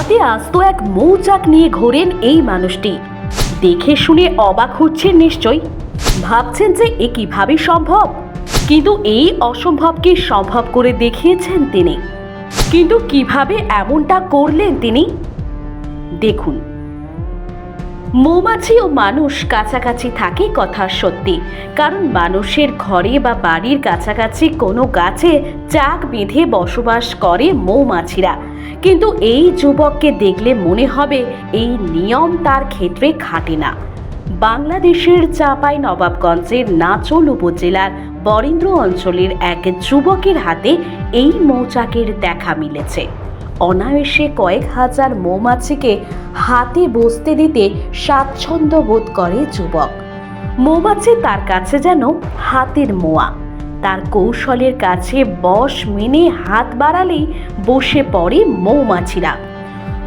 হাতে আস্ত এক মৌচাক নিয়ে ঘোরেন এই মানুষটি। দেখে শুনে অবাক হচ্ছেন নিশ্চয় ভাবছেন যে এ কীভাবে সম্ভব? কিন্তু এই অসম্ভবকে সম্ভব করে দেখিয়েছেন তিনি। কিন্তু কীভাবে এমনটা করলেন তিনি? দেখুন। মৌমাছি ও মানুষ কাছাকাছি থাকে কথা সত্যি। কারণ মানুষের ঘরে বা বাড়ির কাছাকাছি কোনো গাছে চাক বেঁধে বসবাস করে মৌমাছিরা। কিন্তু এই যুবককে দেখলে মনে হবে এই নিয়ম তার ক্ষেত্রে খাটে না। বাংলাদেশের চাপাই নবাবগঞ্জের নাচল উপজেলার বরেন্দ্র অঞ্চলের এক যুবকের হাতে এই মৌচাকের দেখা মিলেছে। অনায়াসে কয়েক হাজার মৌমাছিকে হাতে বসতে দিতে স্বাচ্ছন্দ্য বোধ করে যুবক। মৌমাছি তার কাছে যেন হাতের মোয়া। তার কৌশলের কাছে বশ মেনে হাত বাড়ালেই বসে পড়ে মৌমাছিরা।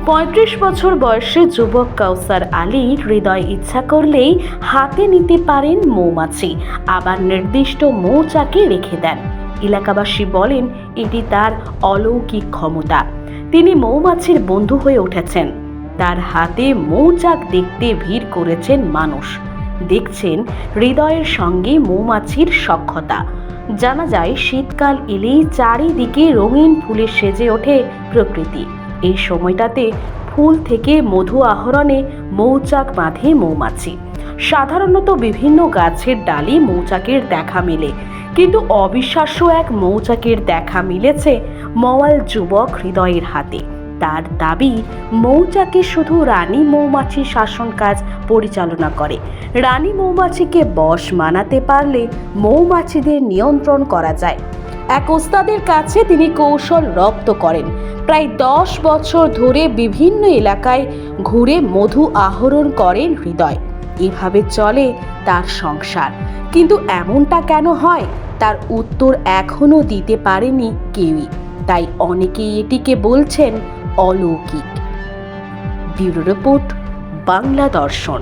পঁয়ত্রিশ বছর বয়সে যুবক কাউসার আলী হৃদয় ইচ্ছা করলেই হাতে নিতে পারেন মৌমাছি, আবার নির্দিষ্ট মৌচাকে রেখে দেন। এলাকাবাসী বলেন, এটি তার অলৌকিক ক্ষমতা। তিনি মৌমাছির বন্ধু হয়ে উঠেছেন। তার হাতে মৌচাক দেখতে ভিড় করেছেন মানুষ। দেখছেন, হৃদয়ের সঙ্গে মৌমাছির সক্ষতা জানা যায়, শীতকাল এলেই চারিদিকে রঙিন ফুলে সেজে ওঠে প্রকৃতি। এই সময়টাতে ফুল থেকে মধু আহরণে মৌচাক বাঁধে মৌমাছি। সাধারণত বিভিন্ন গাছের ডালে মৌচাকের দেখা মেলে। কিন্তু অবিশ্বাস্য এক মৌচাকের দেখা মিলেছে মওয়াল যুবক হৃদয়ের হাতে। তার দাবি, মৌচাকে শুধু রানী মৌমাছি শাসন কাজ পরিচালনা করে। রানী মৌমাছিকে বশ মানাতে পারলে মৌমাছিদের নিয়ন্ত্রণ করা যায়। এক ওস্তাদের কাছে তিনি কৌশল রপ্ত করেন। প্রায় দশ বছর ধরে বিভিন্ন এলাকায় ঘুরে মধু আহরণ করেন হৃদয়। এভাবে চলে তার সংসার। কিন্তু এমনটা কেন হয়? তার উত্তর এখনও দিতে পারেনি কেউই। তাই অনেকেই এটিকে বলছেন অলৌকিক। ব্যুরো রিপোর্ট বাংলা দর্শন।